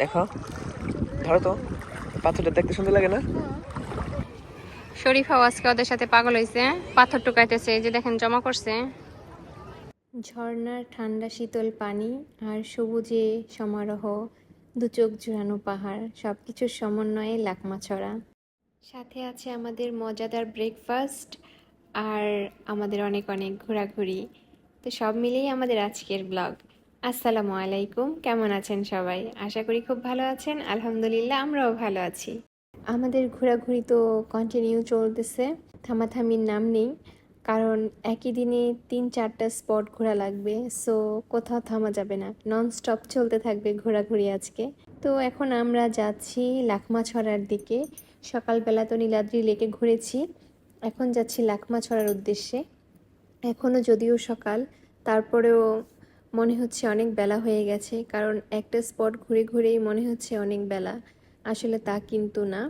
দেখো। ধরো তো পাথরটা দেখতে সুন্দর লাগে না? শরীফাও আজকে ওদের সাথে পাগল হয়েছে পাথর টুকাইতেছে যে দেখেন জমা করছে। ঝর্ণার ঠান্ডা শীতল পানি আর সবুজে সমারোহ দু চোখ জুড়ানো পাহাড় সব কিছুর সমন্বয়ে লাকমা ছড়া সাথে আছে আমাদের মজাদার ব্রেকফাস্ট আর আমাদের অনেক অনেক ঘোরাঘুরি। তো সব মিলেই আমাদের আজকের ব্লগ আসসালামু আলাইকুম। কেমন আছেন সবাই? আশা করি খুব ভালো আছেন। আলহামদুলিল্লাহ, আমরাও ভালো আছি। আমাদের ঘোরাঘুরি তো কন্টিনিউ চলতেছে। থামাথামির নাম নেই। কারণ একই দিনে তিন, চারটা স্পট ঘোরা লাগবে। সো কোথাও থামা যাবে না। নন স্টপ চলতে থাকবে ঘোরাঘুরি আজকে। তো এখন আমরা যাচ্ছি লাখমা ছড়ার দিকে। সকালবেলা তো নীলাদ্রি লেকে ঘুরেছি। এখন যাচ্ছি লাখমা ছড়ার উদ্দেশ্যে। এখনও যদিও সকাল, তারপরেও মনে হচ্ছে অনেক বেলা হয়ে গেছে, কারণ একটা স্পট ঘুরে ঘুরেই মনে হচ্ছে অনেক বেলা। আসলে তা কিন্তু না।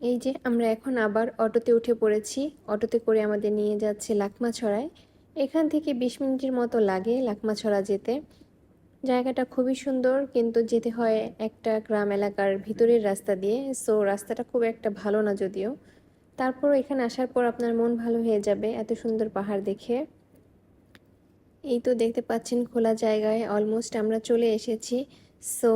এই যে আমরা এখন আবার অটোতে উঠে পড়েছি। অটোতে করে আমাদের নিয়ে যাচ্ছে লাকমাছড়ায়। এখান থেকে বিশ মিনিটের মতো লাগে লাকমাছড়া যেতে। জায়গাটা খুবই সুন্দর, কিন্তু যেতে হয় একটা গ্রাম এলাকার ভিতরের রাস্তা দিয়ে। সো রাস্তাটা খুব একটা ভালো না যদিও। তারপর এখানে আসার পর আপনার মন ভালো হয়ে যাবে এত সুন্দর পাহাড় দেখে। এই তো দেখতে পাচ্ছেন খোলা জায়গায় অলমোস্ট আমরা চলে এসেছি। সো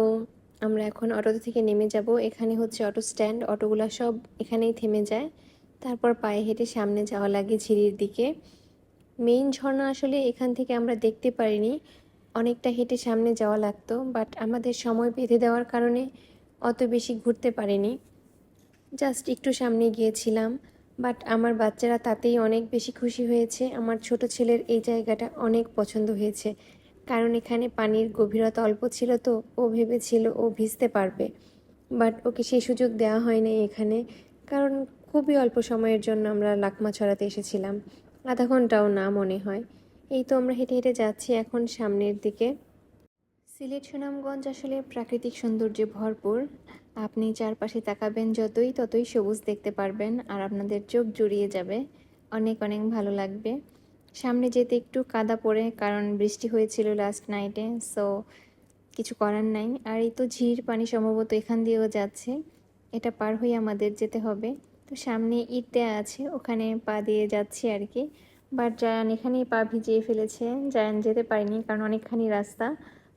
আমরা এখন অটো থেকে নেমে যাব। এখানে হচ্ছে অটো স্ট্যান্ড অটোগুলো সব এখানেই থেমে যায়। তারপর পায়ে হেঁটে সামনে যাওয়া লাগে ঝিরির দিকে। মেইন ঝর্ণা আসলে এখান থেকে আমরা দেখতে পারিনি। অনেকটা হেঁটে সামনে যাওয়া লাগতো বাট আমাদের সময় বেঁধে দেওয়ার কারণে অত বেশি ঘুরতে পারিনি। জাস্ট একটু সামনে গিয়েছিলাম। বাট আমার বাচ্চারা তাতেই অনেক বেশি খুশি হয়েছে। আমার ছোট ছেলের এই জায়গাটা অনেক পছন্দ হয়েছে। কারণ এখানে পানির গভীরতা অল্প ছিল তো, ও ভেবেছিল ও ভিজতে পারবে। বাট ওকে সেই সুযোগ দেওয়া হয়নি এখানে। কারণ খুবই অল্প সময়ের জন্য আমরা লাকমা ছড়াতে এসেছিলাম। আধা ঘন্টাও না মনে হয়। এই তো আমরা হেঁটে হেঁটে যাচ্ছি এখন সামনের দিকে। সিলেট সুনামগঞ্জ আসলে প্রাকৃতিক সৌন্দর্যে ভরপুর। আপনি চারপাশে তাকাবেন যতই ততই সবুজ দেখতে পারবেন আর আপনাদের চোখ জুড়িয়ে যাবে। অনেক অনেক ভালো লাগবে। সামনে যেতে একটু কাদা পড়ে কারণ বৃষ্টি হয়েছিল লাস্ট নাইটে সো কিছু করার নাই। আর এই তো ঝির পানি সম্ভবত এখান দিয়েও যাচ্ছে। এটা পার হয়ে আমাদের যেতে হবে। তো সামনে ইট দেয়া আছে, ওখানে পা দিয়ে যাচ্ছি আর কি। বাট জায়ান এখানেই পা ভিজিয়ে ফেলেছে। জায়ান যেতে পারিনি কারণ অনেকখানি রাস্তা।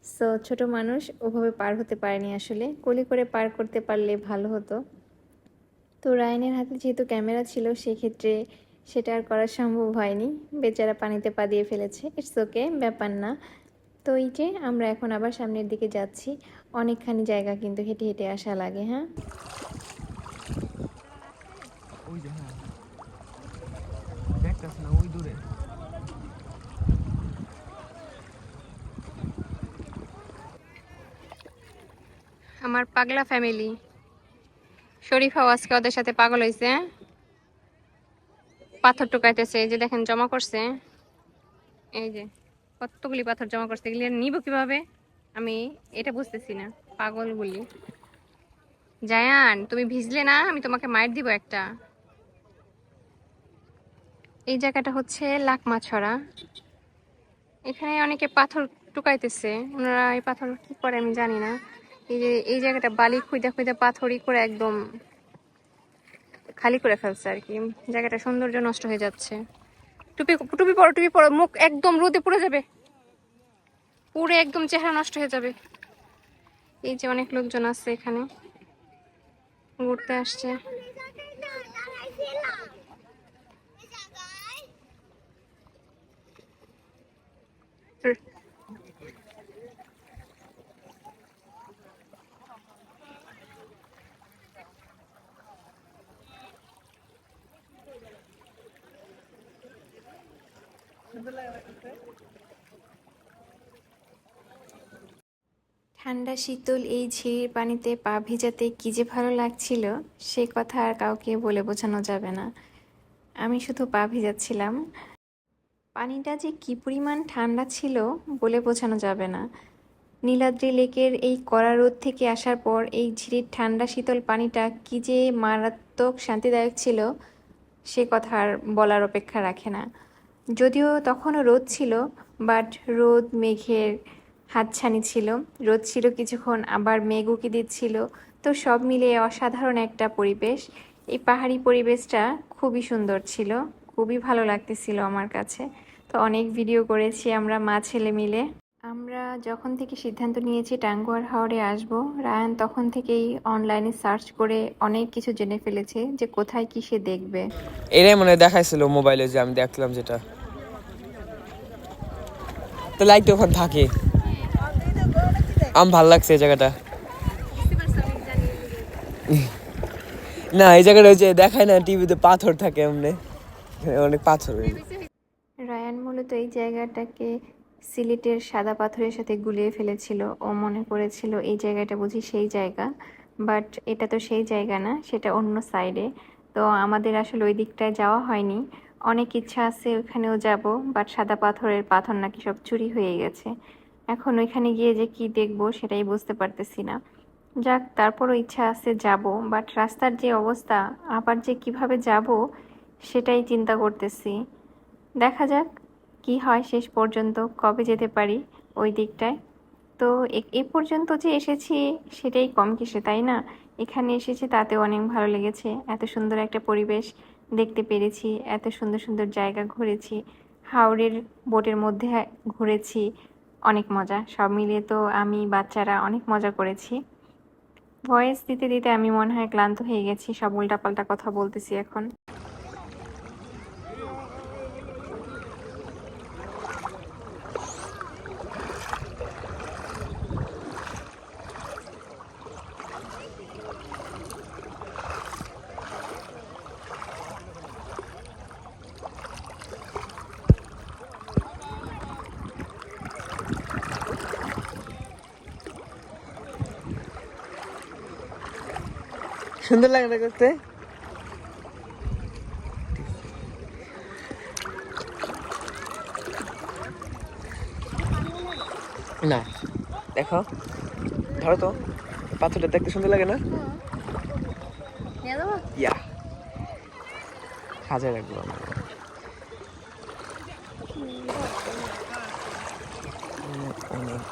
সো ছোট মানুষ ওভাবে পার হতে পারেনি আসলে। কোলে করে পার করতে পারলে ভালো হতো। তো রায়নের হাতে যেহেতু ক্যামেরা ছিল, সেক্ষেত্রে সেটা আর করা সম্ভব হয়নি। বেচারা পানিতে পা দিয়ে ফেলেছে। ইটস ওকে ব্যাপার না। তো এই যে আমরা এখন আবার সামনের দিকে যাচ্ছি। অনেকখানি জায়গা কিন্তু হেঁটে হেঁটে আসা লাগে হ্যাঁ ওই যে হ্যাঁ দেখতেছ না ওই দূরে আমার পাগলা ফ্যামিলি শরীফাও আজকে ওদের সাথে পাগল হয়েছে পাথর টুকাইতেছে, এই যে দেখেন জমা করছে। এই যে কতগুলি পাথর জমা করছে, এগুলি নিব কীভাবে? আমি এটা বুঝতেছি না, পাগল বলি। জায়ান, তুমি ভিজলে না? আমি তোমাকে মায়ের দিব একটা। এই জায়গাটা হচ্ছে লাকমাছড়া। এখানে অনেকে পাথর টুকাইতেছে। ওনারা এই পাথর কি করে আমি জানি না। এই যে, এই জায়গাটা বালি খুঁজে খুঁজে পাথরই করে একদম খালি করে ফেলছে আর কি। জায়গাটা সৌন্দর্য নষ্ট হয়ে যাচ্ছে। টুপি টুপি পরো টুপি পরো, মুখ একদম রোদে পুড়ে যাবে। পুরো একদম চেহারা নষ্ট হয়ে যাবে। এই যে অনেক লোকজন আছে এখানে। ঘুরতে আসছে। ঠান্ডা শীতল এই ঝিরির পানিতে পা ভিজাতে কী যে ভালো লাগছিল, সে কথা আর কাউকে বলে বোঝানো যাবে না। আমি শুধু পা ভিজাচ্ছিলাম। পানিটা যে কী পরিমাণ ঠান্ডা ছিল বলে বোঝানো যাবে না। নীলাদ্রি লেকের এই কড়া রোদ থেকে আসার পর এই ঝিরির ঠান্ডা শীতল পানিটা কী যে মারাত্মক শান্তিদায়ক ছিল, সে কথা আর বলার অপেক্ষা রাখে না। যদিও তখনও রোদ ছিল, বাট রোদ মেঘের হাতছানি ছিল। রোদ ছিল কিছুক্ষণ, আবার মেঘ উকি দিচ্ছিল। তো সব মিলিয়ে অসাধারণ একটা পরিবেশ। এই পাহাড়ি পরিবেশটা খুবই সুন্দর ছিল, খুবই ভালো লাগতেছিল আমার কাছে। তো অনেক ভিডিও করেছি আমরা মা ছেলে মিলে। আমরা যখন থেকে সিদ্ধান্ত নিয়েছি টাঙ্গুয়ার হাওড়ে আসব, রায়ান তখন থেকেই অনলাইনে সার্চ করে অনেক কিছু জেনে ফেলেছে যে কোথায় কি সে দেখবে। এটাই মনে দেখাইছিল মোবাইলে যে আমি দেখলাম যেটা। তো লাইটটা ওখানে থাকে। আমার ভালো লাগছে এই জায়গাটা। না, এই জায়গাটা যে দেখায় না, টিভিতে পাথর থাকে এমনি। অনেক পাথর। রায়ান মূলত এই জায়গাটাকে সিলেটের সাদা পাথরের সাথে গুলিয়ে ফেলেছিল। ও মনে করেছিল, এই জায়গাটা বুঝি সেই জায়গা। বাট এটা তো সেই জায়গা না, সেটা অন্য সাইডে তো আমাদের আসলে ওই দিকটায় যাওয়া হয়নি। অনেক ইচ্ছা আছে ওখানেও যাব বাট সাদা পাথরের পাথর নাকি সব চুরি হয়ে গেছে। এখন ওইখানে গিয়ে যে কি দেখব সেটাই বুঝতে পারতেছি না। যাক, তারপরও ইচ্ছা আছে যাব বাট রাস্তার যে অবস্থা, আবার যে কীভাবে যাব সেটাই চিন্তা করতেছি। দেখা যাক কি হয় শেষ পর্যন্ত, কবে যেতে পারি ওই দিকটায়। তো এ- পর্যন্ত যে এসেছি সেটাই কম কিসে, তাই না? এখানে এসেছি তাতেও অনেক ভালো লেগেছে, এত সুন্দর একটা পরিবেশ। দেখতে পেরেছি, এত সুন্দর সুন্দর জায়গা ঘুরেছি হাওড়ের বোটের মধ্যে ঘুরেছি, অনেক মজা। সব মিলিয়ে তো আমি, বাচ্চারা, অনেক মজা করেছি। ভয়েস দিতে দিতে আমি মনে হয় ক্লান্ত হয়ে গেছি, সব উল্টা পাল্টা কথা বলতেছি এখন। সুন্দর লাগে না করতে? না দেখো ধরো তো পাথরটা দেখতে সুন্দর লাগে না? ইয়া সাজায় রাখব আমরা। অনেক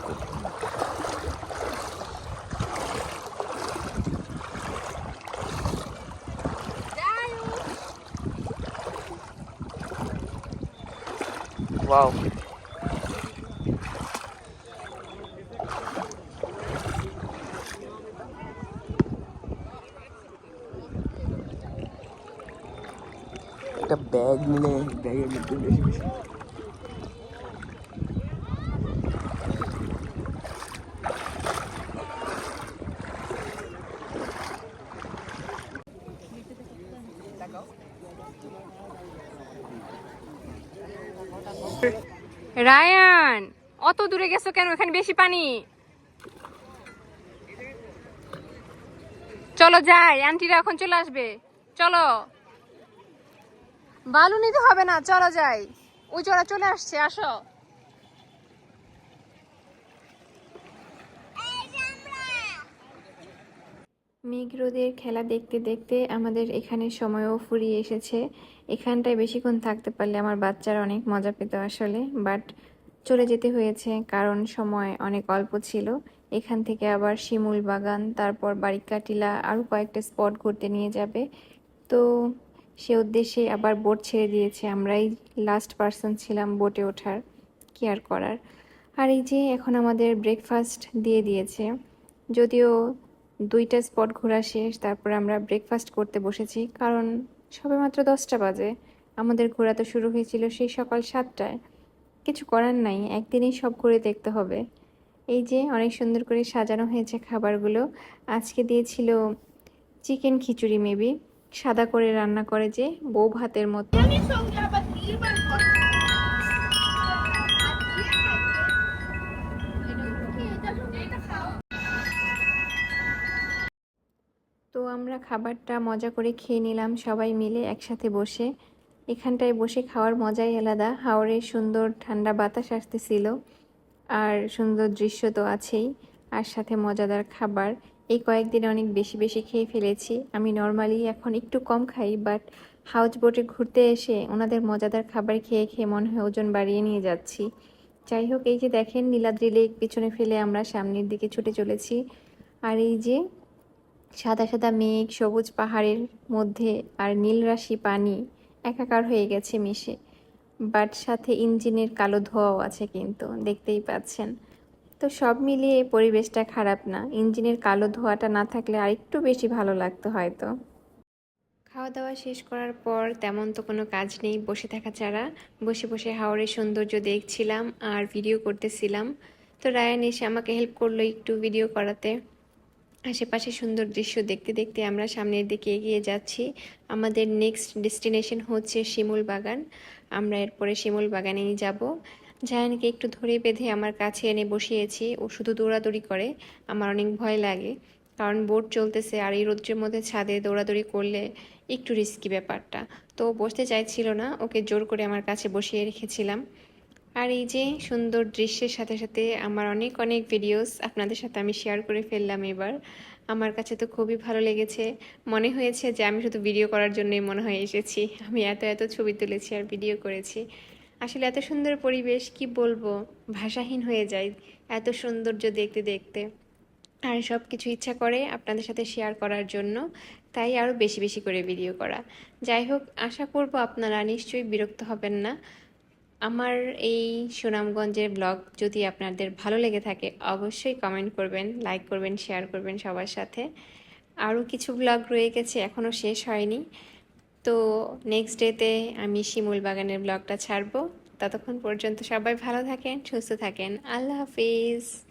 অনেক ওয়াও একটা ব্যাগ নিলে ব্যাগের মধ্যে বেশি বেশি রায়ান, অত দূরে গেছো কেন? এখানে বেশি পানি। চলো যাই আন্টিরা এখন চলে আসবে। চলো। বালু নিতে হবে না, চলো যাই। ওই চড়া চলে আসছে, আসো। মেঘ রোদের খেলা দেখতে দেখতে আমাদের এখানে সময়ও ফুরিয়ে এসেছে। এখানটায় বেশিক্ষণ থাকতে পারলে আমার বাচ্চারা অনেক মজা পেত আসলে, বাট চলে যেতে হয়েছে কারণ সময় অনেক অল্প ছিল। এখান থেকে আবার শিমুল বাগান, তারপর বারিকা টিলা আরও কয়েকটা স্পট ঘুরতে নিয়ে যাবে। তো সে উদ্দেশ্যে আবার বোট ছেড়ে দিয়েছে, আমরাই লাস্ট পার্সন ছিলাম বোটে ওঠার, কি আর করার। আর এই যে এখন আমাদের ব্রেকফাস্ট দিয়ে দিয়েছে, যদিও দুইটা স্পট ঘোরা শেষ, তারপরে আমরা ব্রেকফাস্ট করতে বসেছি, কারণ সবেমাত্র দশটা বাজে। আমাদের ঘোরা তো শুরু হয়েছিল সেই সকাল সাতটায়। কিছু করার নাই, একদিনেই সব ঘুরে দেখতে হবে। এই যে অনেক সুন্দর করে সাজানো হয়েছে খাবারগুলো। আজকে দিয়েছিল চিকেন খিচুড়ি মেবি সাদা করে রান্না করে যে বউ ভাতের মতো আমরা খাবারটা মজা করে খেয়ে নিলাম, সবাই মিলে একসাথে বসে। এখানটায় বসে খাওয়ার মজাই আলাদা। হাওড়ের সুন্দর ঠান্ডা বাতাস আসতেছিল, আর সুন্দর দৃশ্য তো আছেই, আর সাথে মজাদার খাবার। এই কয়েকদিনে অনেক বেশি বেশি খেয়ে ফেলেছি। আমি নর্মালি এখন একটু কম খাই বাট হাউস বোটে ঘুরতে এসে ওনাদের মজাদার খাবার খেয়ে খেয়ে মনে হয় ওজন বাড়িয়ে নিয়ে যাচ্ছি। যাই হোক, এই যে দেখেন, নীলাদ্রি লেক, পিছনে ফেলে আমরা সামনের দিকে ছুটে চলেছি। আর এই যে সাদা সাদা মেঘ, সবুজ পাহাড়ের মধ্যে আর নীল রাশি পানি একাকার হয়ে গেছে মিশে। বাট সাথে ইঞ্জিনের কালো ধোঁয়াও আছে কিন্তু, দেখতেই পাচ্ছেন। তো সব মিলিয়ে পরিবেশটা খারাপ না। ইঞ্জিনের কালো ধোঁয়াটা না থাকলে আরেকটু বেশি ভালো লাগতো হয়তো। খাওয়া দাওয়া শেষ করার পর তেমন তো কোনো কাজ নেই, বসে থাকা ছাড়া। বসে বসে হাওড়ের সৌন্দর্য দেখছিলাম আর ভিডিও করতেছিলাম। তো রায়ান এসে আমাকে হেল্প করল একটু ভিডিও করাতে। আশেপাশে সুন্দর দৃশ্য দেখতে দেখতে আমরা সামনের দিকে এগিয়ে যাচ্ছি। আমাদের নেক্সট ডেস্টিনেশন হচ্ছে শিমুল বাগান। আমরা এরপরে শিমুল বাগানেই যাব। জায়ানকে একটু ধরে বেঁধে আমার কাছে এনে বসিয়েছি। ও শুধু দৌড়াদৌড়ি করে। আমার অনেক ভয় লাগে। কারণ বোট চলতেছে আর এই রৌদ্রের মধ্যে ছাদে দৌড়াদৌড়ি করলে একটু রিস্কি ব্যাপারটা। তো বসতে চাইছিল না। ওকে জোর করে আমার কাছে বসিয়ে রেখেছিলাম। আর এই যে সুন্দর দৃশ্যের সাথে সাথে আমার অনেক অনেক ভিডিওস আপনাদের সাথে আমি শেয়ার করে ফেললাম এবার। আমার কাছে তো খুবই ভালো লেগেছে। মনে হয়েছে যে আমি শুধু ভিডিও করার জন্যই মনে হয় এসেছি। আমি এত এত ছবি তুলেছি আর ভিডিও করেছি। আসলে এত সুন্দর পরিবেশ, কি বলব? ভাষাহীন হয়ে যায় এত সৌন্দর্য দেখতে দেখতে। আর সব কিছু ইচ্ছা করে আপনাদের সাথে শেয়ার করার জন্য, তাই আরও বেশি বেশি করে ভিডিও করা। যাই হোক, আশা করব আপনারা নিশ্চয়ই বিরক্ত হবেন না। আমার এই সুনামগঞ্জের ব্লগ যদি আপনাদের ভালো লেগে থাকে, অবশ্যই কমেন্ট করবেন লাইক করবেন শেয়ার করবেন সবার সাথে। আরও কিছু ব্লগ রয়ে গেছে, এখনও শেষ হয়নি। তো নেক্সট ডেতে আমি শিমুল বাগানের ব্লগটা ছাড়বো। ততক্ষণ পর্যন্ত সবাই ভালো থাকেন, সুস্থ থাকেন। আল্লাহ হাফিজ।